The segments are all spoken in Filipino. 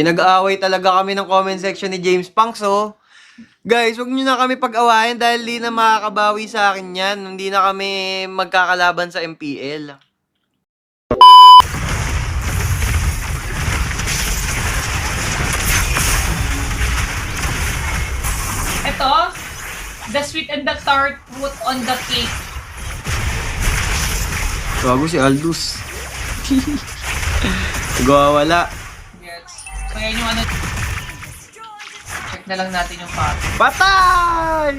Pinag-aaway talaga kami ng comment section ni James Punks, oh. Guys, wag niyo na kami pag-awayan dahil di na makakabawi sa akin yan. Hindi na kami magkakalaban sa MPL. Ito, the sweet and the tart put on the cake. Bago si Aldous. Nagwawala. Yes. Yan yung ano. Check na lang natin yung pattern. Patay!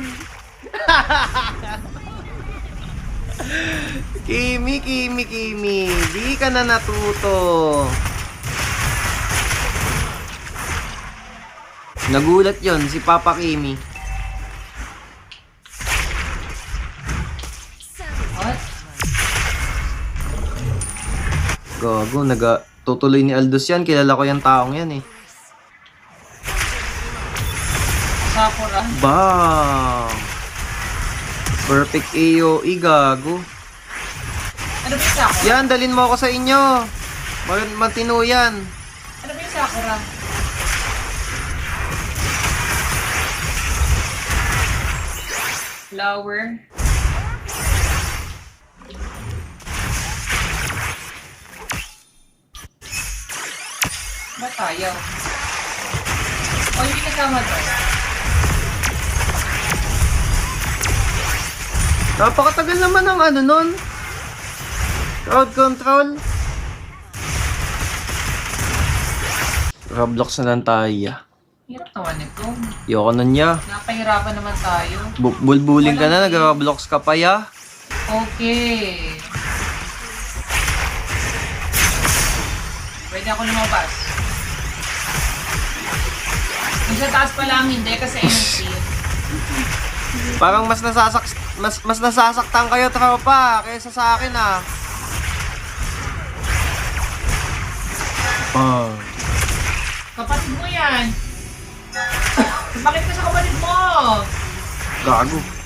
Kimi, Kimi, Kimi. Di ka na natuto. Nagulat yon si Papa Kimi. Gago, naga tutuloy ni Aldous yan. Kilala ko yung taong yan eh. Sakura. Bam! Perfect AOE, gago. Ano ba yung Sakura? Yan, dalin mo ako sa inyo. Mag- matino yan. Ano ba yung Sakura? Flower. Ayaw? O, hindi kasama to. Napakatagal naman ng ano nun. Crowd control. Roblox na lang tayo. Hirap naman ito. Yoko na niya. Napahirapan naman tayo. Bu- bulbuling ka na, nag-Roblox ka pa ya. Okay. Pwede ako lumabas. Sa taas pa lang, hindi kasi energy. Parang mas nasasak mas mas nasasaktan kayo tropa kaysa sa akin ah. Oh. Kapatid mo yan. Bakit ka sa kapatid mo? Gago.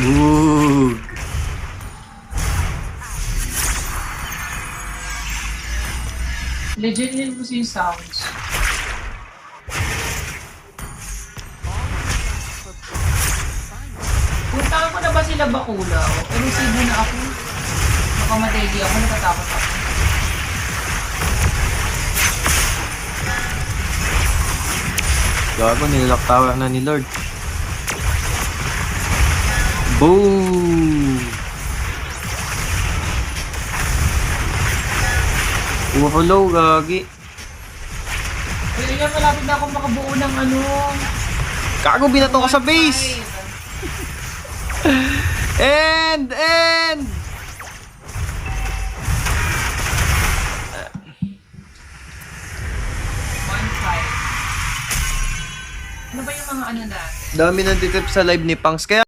Ooh. Legit din po yung sounds. Puntahan ko na ba sila Bakulaw? Pero sibo na ako. Baka madegi ako, natatakot ako. Gago, nillock tower na ni Lord. Boom! Overlow, gagi. Pero yan, malapit na akong makabuo ng ano. Gago, binato ko sa base! And, and! Ano ba yung mga ano natin? Dami nandito sa live ni Pangs. Kaya